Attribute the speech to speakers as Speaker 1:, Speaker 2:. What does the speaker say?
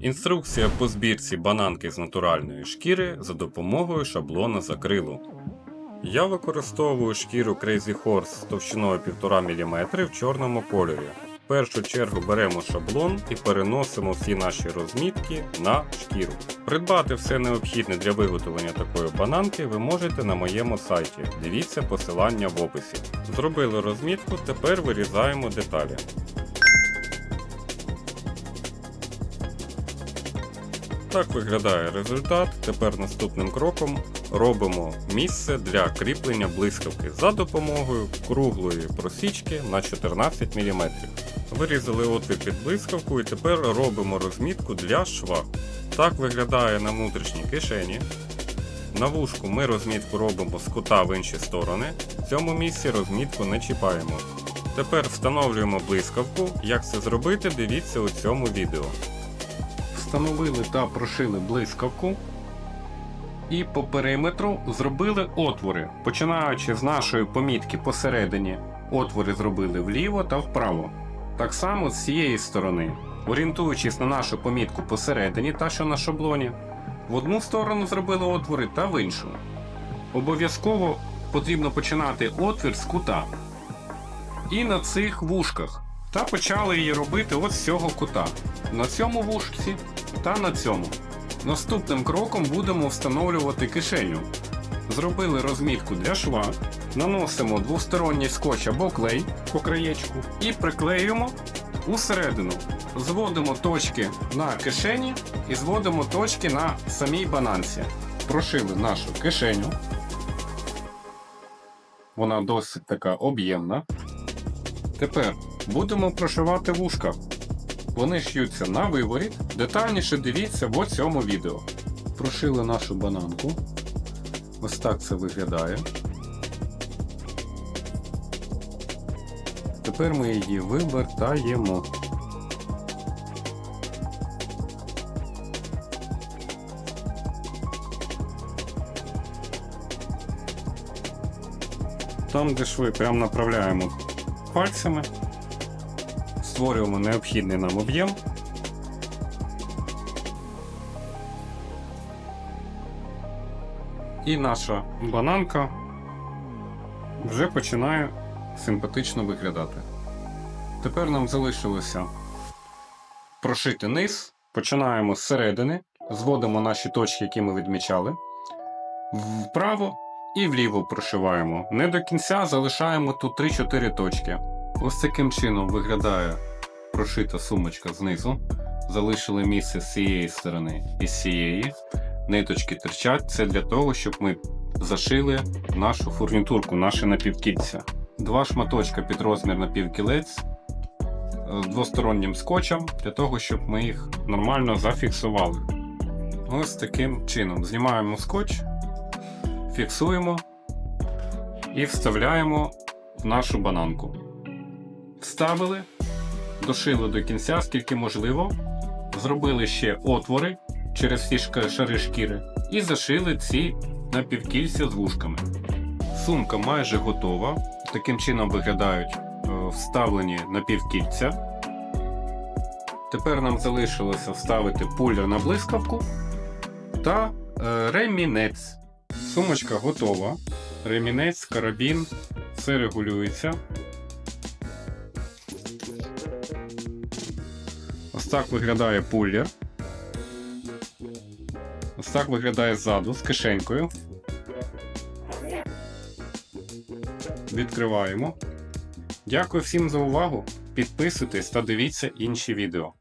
Speaker 1: Інструкція по збірці бананки з натуральної шкіри за допомогою шаблона з. Я використовую шкіру Crazy Horse з товщиною 1,5 мм в чорному кольорі. В першу чергу беремо шаблон і переносимо всі наші розмітки на шкіру. Придбати все необхідне для виготовлення такої бананки ви можете на моєму сайті. Дивіться посилання в описі. Зробили розмітку, тепер вирізаємо деталі. Так виглядає результат. Тепер наступним кроком робимо місце для кріплення блискавки за допомогою круглої просічки на 14 мм. Вирізали отвір під блискавку і тепер робимо розмітку для шва. Так виглядає на внутрішній кишені. На вушку ми розмітку робимо з кута в інші сторони. В цьому місці розмітку не чіпаємо. Тепер встановлюємо блискавку. Як це зробити, дивіться у цьому відео. Встановили та прошили блискавку. І по периметру зробили отвори, починаючи з нашої помітки посередині. Отвори зробили вліво та вправо. Так само з цієї сторони, орієнтуючись на нашу помітку посередині, та що на шаблоні, в одну сторону зробили отвори та в іншу. Обов'язково потрібно починати отвір з кута. І на цих вушках. Та почали її робити от з цього кута. На цьому вушці та на цьому. Наступним кроком будемо встановлювати кишеню. Зробили розмітку для шва, наносимо двосторонній скотч або клей по краєчку і приклеюємо усередину. Зводимо точки на кишені і зводимо точки на самій бананці. Прошили нашу кишеню. Вона досить така об'ємна. Тепер будемо прошивати вушка. Вони ш'ються на виворіт. Детальніше дивіться в цьому відео. Прошили нашу бананку. Ось так це виглядає. Тепер ми її вивертаємо. Там, де шви, прямо направляємо пальцями, створюємо необхідний нам об'єм. І наша бананка вже починає симпатично виглядати. Тепер нам залишилося прошити низ. Починаємо з середини, зводимо наші точки, які ми відмічали, вправо і вліво прошиваємо. Не до кінця залишаємо тут 3-4 точки. Ось таким чином виглядає прошита сумочка знизу. Залишили місце з цієї сторони і з цієї. Ниточки терчать. Це для того, щоб ми зашили нашу фурнітурку, наше напівкільця. Два шматочка під розмір напівкілець з двостороннім скотчем для того, щоб ми їх нормально зафіксували. Ось таким чином знімаємо скотч, фіксуємо і вставляємо в нашу бананку. Вставили, дошили до кінця, скільки можливо, зробили ще отвори через всі шари шкіри і зашили ці напівкільця з вушками. Сумка майже готова. Таким чином виглядають е, вставлені напівкільця. Тепер нам залишилося вставити пулер на блискавку та е, ремінець. Сумочка готова. Ремінець, карабін, все регулюється. Так виглядає пуллер. Ось так виглядає ззаду з кишенькою. Відкриваємо. Дякую всім за увагу. Підписуйтесь та дивіться інші відео.